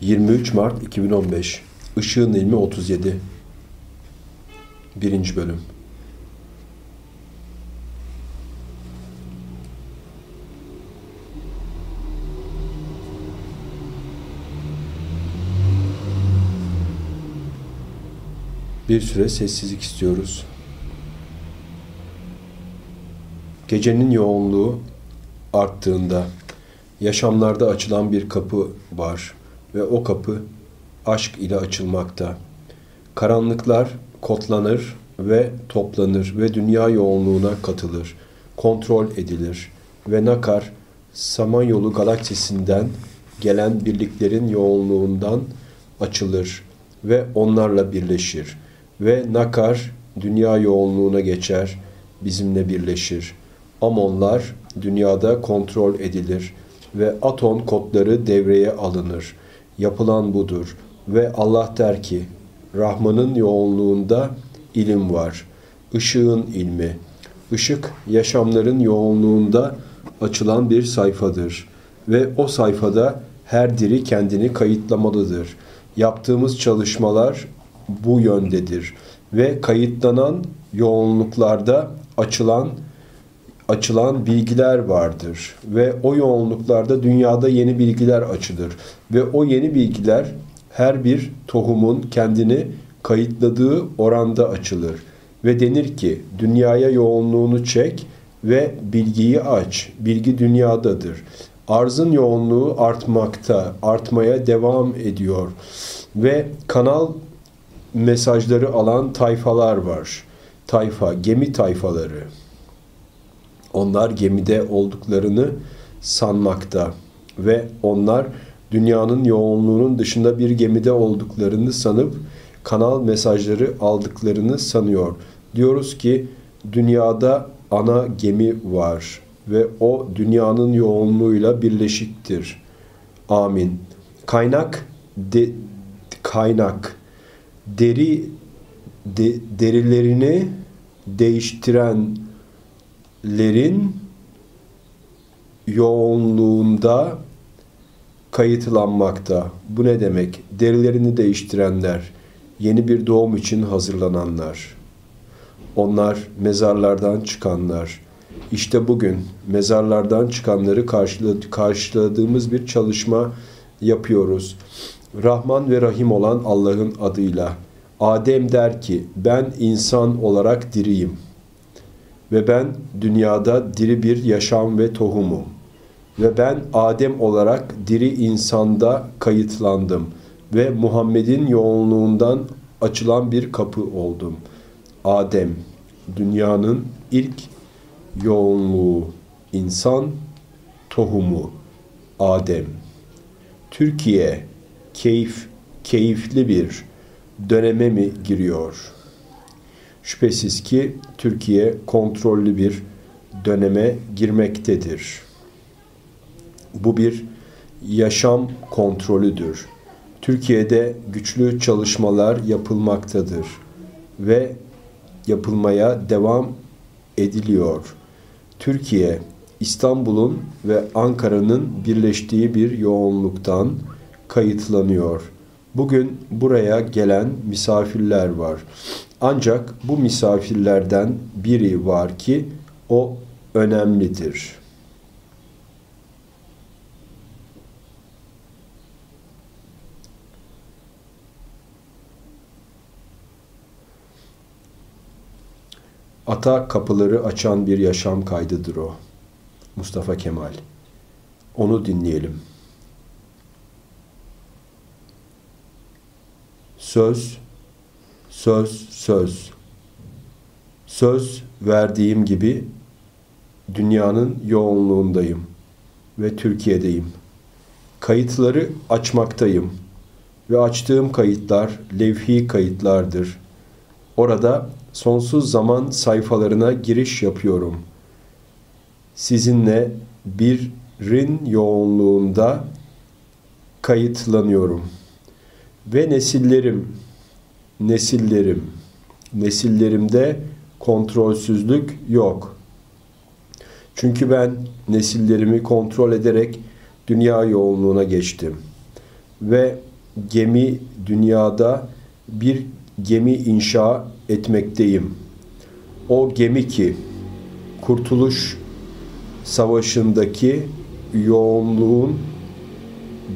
23 Mart 2015 Işığın İlmi 37 1. Bölüm Bir süre sessizlik istiyoruz. Gecenin yoğunluğu arttığında yaşamlarda açılan bir kapı var ve o kapı aşk ile açılmakta. Karanlıklar kotlanır ve toplanır ve dünya yoğunluğuna katılır, kontrol edilir ve Nakar Samanyolu galaksisinden gelen birliklerin yoğunluğundan açılır ve onlarla birleşir ve Nakar dünya yoğunluğuna geçer, bizimle birleşir. Amonlar dünyada kontrol edilir ve aton kodları devreye alınır. Yapılan budur ve Allah der ki, Rahman'ın yoğunluğunda ilim var. Işığın ilmi. Işık yaşamların yoğunluğunda açılan bir sayfadır. Ve o sayfada her diri kendini kayıtlamalıdır. Yaptığımız çalışmalar bu yöndedir. Ve kayıtlanan yoğunluklarda açılan açılan bilgiler vardır ve o yoğunluklarda dünyada yeni bilgiler açılır ve o yeni bilgiler her bir tohumun kendini kayıtladığı oranda açılır ve denir ki dünyaya yoğunluğunu çek ve bilgiyi aç. Bilgi dünyadadır. Arzın yoğunluğu artmakta, artmaya devam ediyor ve kanal mesajları alan tayfalar var. Tayfa, gemi tayfaları. Onlar gemide olduklarını sanmakta ve onlar dünyanın yoğunluğunun dışında bir gemide olduklarını sanıp kanal mesajları aldıklarını sanıyor. Diyoruz ki dünyada ana gemi var ve o dünyanın yoğunluğuyla birleşiktir. Amin. Kaynak de, kaynak deri de, derilerini değiştirenlerin yoğunluğunda kayıtlanmakta. Bu ne demek? Derilerini değiştirenler, yeni bir doğum için hazırlananlar. Onlar mezarlardan çıkanlar. İşte bugün mezarlardan çıkanları karşıladığımız bir çalışma yapıyoruz. Rahman ve Rahim olan Allah'ın adıyla. Adem der ki ben insan olarak diriyim ve ben dünyada diri bir yaşam ve tohumum ve ben Adem olarak diri insanda kayıtlandım ve Muhammed'in yoğunluğundan açılan bir kapı oldum. Adem, dünyanın ilk yoğunluğu, insan tohumu, Adem. Türkiye, keyif, keyifli bir döneme mi giriyor? Şüphesiz ki Türkiye kontrollü bir döneme girmektedir. Bu bir yaşam kontrolüdür. Türkiye'de güçlü çalışmalar yapılmaktadır ve yapılmaya devam ediliyor. Türkiye, İstanbul'un ve Ankara'nın birleştiği bir yoğunluktan kayıtlanıyor. Bugün buraya gelen misafirler var. Ancak bu misafirlerden biri var ki o önemlidir. Ata kapıları açan bir yaşam kaydıdır o. Mustafa Kemal. Onu dinleyelim. Söz, söz, söz. Söz verdiğim gibi dünyanın yoğunluğundayım ve Türkiye'deyim. Kayıtları açmaktayım ve açtığım kayıtlar levhi kayıtlardır. Orada sonsuz zaman sayfalarına giriş yapıyorum. Sizinle birin yoğunluğunda kayıtlanıyorum. Ve nesillerim, nesillerim, nesillerimde kontrolsüzlük yok. Çünkü ben nesillerimi kontrol ederek dünya yoğunluğuna geçtim. ve gemi dünyada bir gemi inşa etmekteyim. O gemi ki Kurtuluş Savaşı'ndaki yoğunluğun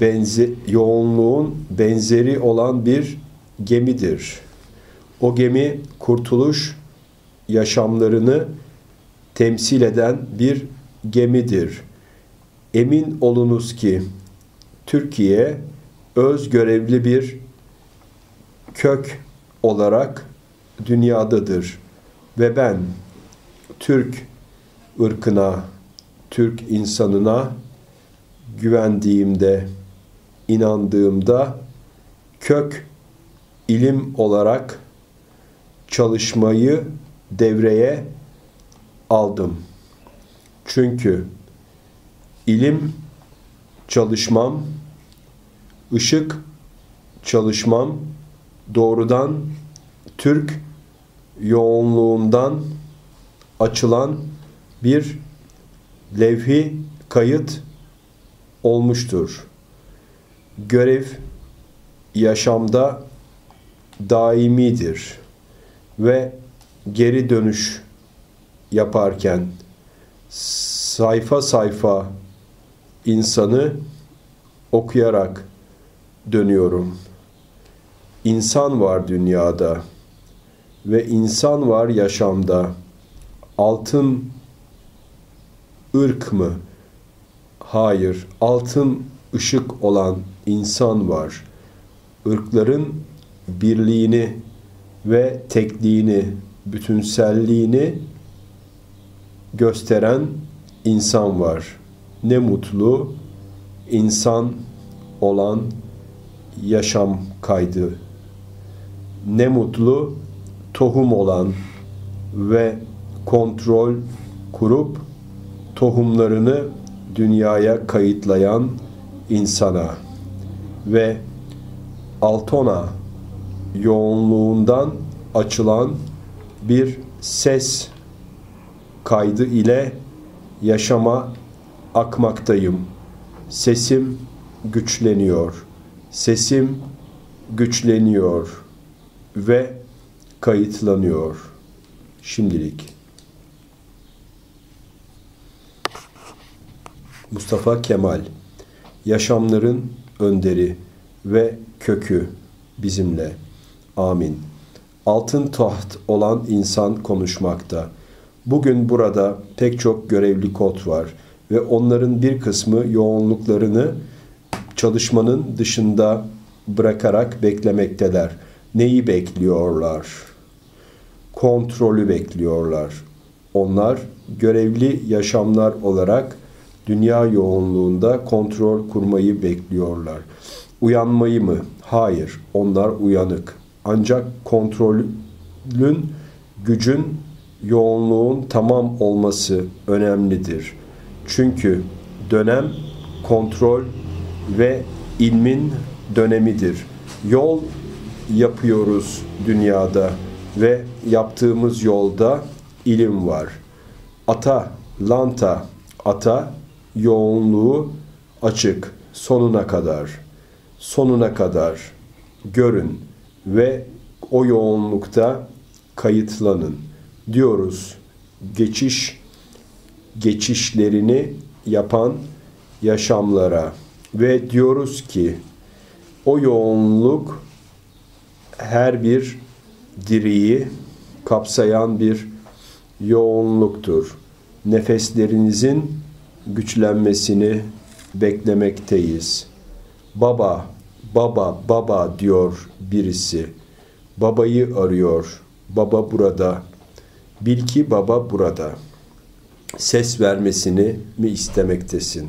benze yoğunluğun benzeri olan bir gemidir. O gemi kurtuluş yaşamlarını temsil eden bir gemidir. Emin olunuz ki Türkiye öz görevli bir kök olarak dünyadadır ve ben Türk ırkına, Türk insanına güvendiğimde, inandığımda kök ilim olarak çalışmayı devreye aldım. Çünkü ilim çalışmam, ışık çalışmam doğrudan Türk yoğunluğundan açılan bir levhi kayıt olmuştur. Görev yaşamda daimidir ve geri dönüş yaparken sayfa sayfa insanı okuyarak dönüyorum. İnsan var dünyada ve insan var yaşamda. Altın ırk mı? Hayır, altın ışık olan insan var. Irkların birliğini ve tekliğini, bütünselliğini gösteren insan var. Ne mutlu insan olan yaşam kaydı. Ne mutlu tohum olan ve kontrol kurup tohumlarını dünyaya kayıtlayan insana ve Altona yoğunluğundan açılan bir ses kaydı ile yaşama akmaktayım. Sesim güçleniyor. Sesim güçleniyor ve kayıtlanıyor. Şimdilik. Mustafa Kemal Yaşamların önderi ve kökü bizimle. Amin. Altın taht olan insan konuşmakta. Bugün burada pek çok görevli kod var ve onların bir kısmı yoğunluklarını çalışmanın dışında bırakarak beklemekteler. Neyi bekliyorlar? Kontrolü bekliyorlar. Onlar görevli yaşamlar olarak dünya yoğunluğunda kontrol kurmayı bekliyorlar. Uyanmayı mı? Hayır, onlar uyanık. Ancak kontrolün, gücün, yoğunluğun tamam olması önemlidir. Çünkü dönem kontrol ve ilmin dönemidir. Yol yapıyoruz dünyada ve yaptığımız yolda ilim var. Ata, lanta, ata yoğunluğu açık sonuna kadar. Sonuna kadar görün ve o yoğunlukta kayıtlanın diyoruz. Geçiş geçişlerini yapan yaşamlara ve diyoruz ki o yoğunluk her bir diriyi kapsayan bir yoğunluktur. Nefeslerinizin güçlenmesini beklemekteyiz. Baba, baba, baba diyor birisi. Babayı arıyor. Baba burada. Bil ki baba burada. Ses vermesini mi istemektesin?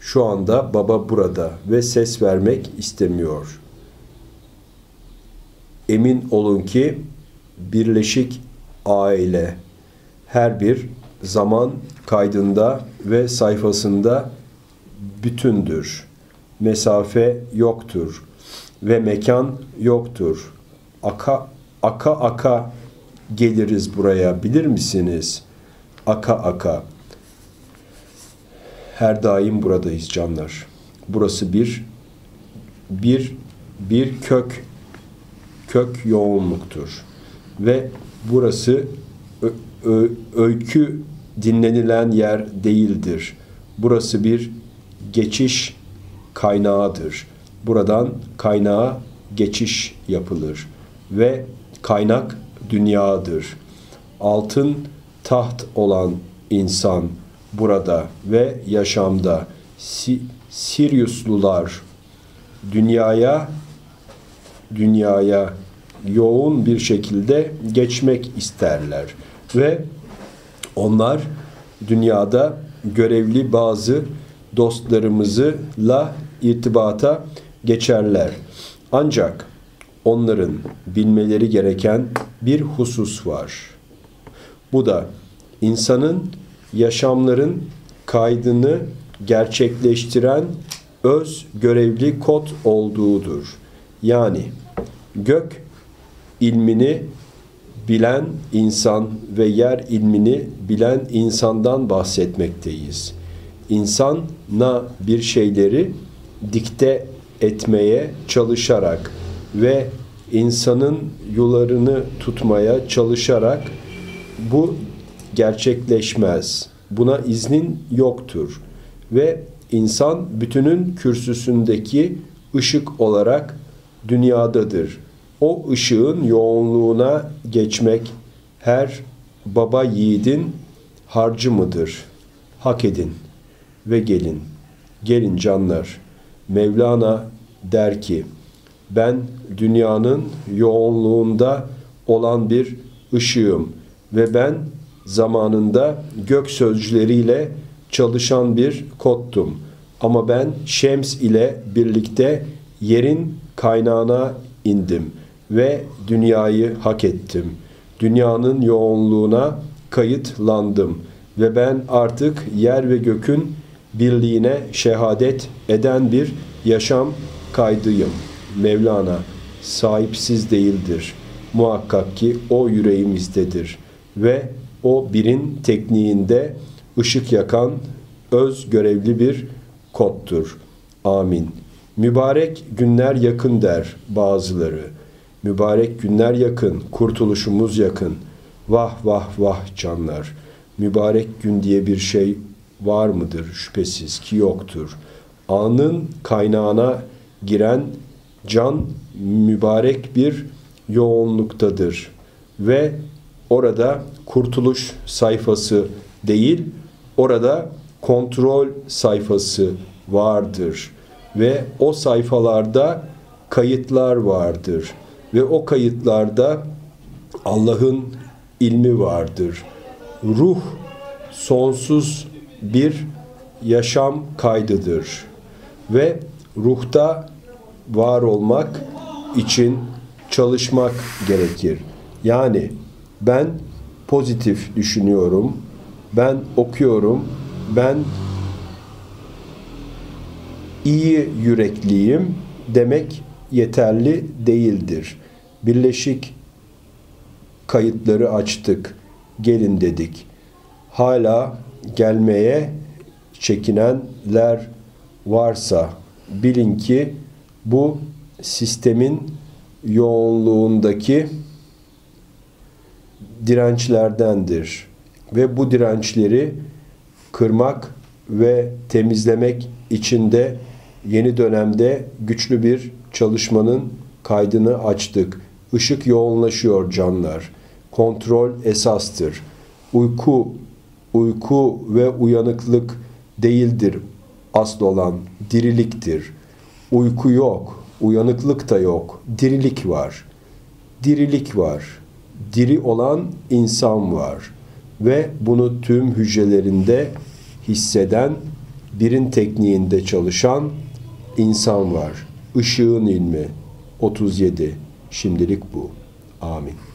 Şu anda baba burada ve ses vermek istemiyor. Emin olun ki birleşik aile her bir zaman kaydında ve sayfasında bütündür. Mesafe yoktur ve mekan yoktur. Aka aka aka geliriz buraya bilir misiniz? Aka aka. Her daim buradayız canlar. Burası bir bir bir kök kök yoğunluktur. Ve burası ö, ö, öykü dinlenilen yer değildir. Burası bir geçiş kaynağıdır. Buradan kaynağa geçiş yapılır ve kaynak dünyadır. Altın taht olan insan burada ve yaşamda si Siriuslular dünyaya dünyaya yoğun bir şekilde geçmek isterler ve onlar dünyada görevli bazı dostlarımızla irtibata geçerler. Ancak onların bilmeleri gereken bir husus var. Bu da insanın yaşamların kaydını gerçekleştiren öz görevli kod olduğudur. Yani gök ilmini bilen insan ve yer ilmini bilen insandan bahsetmekteyiz. İnsana bir şeyleri dikte etmeye çalışarak ve insanın yollarını tutmaya çalışarak bu gerçekleşmez. Buna iznin yoktur. Ve insan bütünün kürsüsündeki ışık olarak dünyadadır. O ışığın yoğunluğuna geçmek her baba yiğidin harcı mıdır? Hak edin ve gelin. Gelin canlar. Mevlana der ki, ben dünyanın yoğunluğunda olan bir ışığım ve ben zamanında gök sözcüleriyle çalışan bir kottum. Ama ben Şems ile birlikte yerin kaynağına indim ve dünyayı hak ettim. Dünyanın yoğunluğuna kayıtlandım ve ben artık yer ve gökün birliğine şehadet eden bir yaşam kaydıyım. Mevlana sahipsiz değildir. Muhakkak ki o yüreğimizdedir ve o birin tekniğinde ışık yakan öz görevli bir kodtur. Amin. Mübarek günler yakın der bazıları. Mübarek günler yakın, kurtuluşumuz yakın. Vah vah vah canlar. Mübarek gün diye bir şey var mıdır? Şüphesiz ki yoktur. Anın kaynağına giren can mübarek bir yoğunluktadır. Ve orada kurtuluş sayfası değil, orada kontrol sayfası vardır. Ve o sayfalarda kayıtlar vardır. Ve o kayıtlarda Allah'ın ilmi vardır. Ruh sonsuz bir yaşam kaydıdır. Ve ruhta var olmak için çalışmak gerekir. Yani ben pozitif düşünüyorum, ben okuyorum, ben iyi yürekliyim demek yeterli değildir. Birleşik kayıtları açtık, gelin dedik. Hala gelmeye çekinenler varsa bilin ki bu sistemin yoğunluğundaki dirençlerdendir. Ve bu dirençleri kırmak ve temizlemek için de yeni dönemde güçlü bir çalışmanın kaydını açtık. Işık yoğunlaşıyor canlar. Kontrol esastır. Uyku, uyku ve uyanıklık değildir asıl olan diriliktir. Uyku yok, uyanıklık da yok, dirilik var. Dirilik var. Diri olan insan var ve bunu tüm hücrelerinde hisseden, birin tekniğinde çalışan insan var. Işığın ilmi 37. Şimdilik bu. Amin.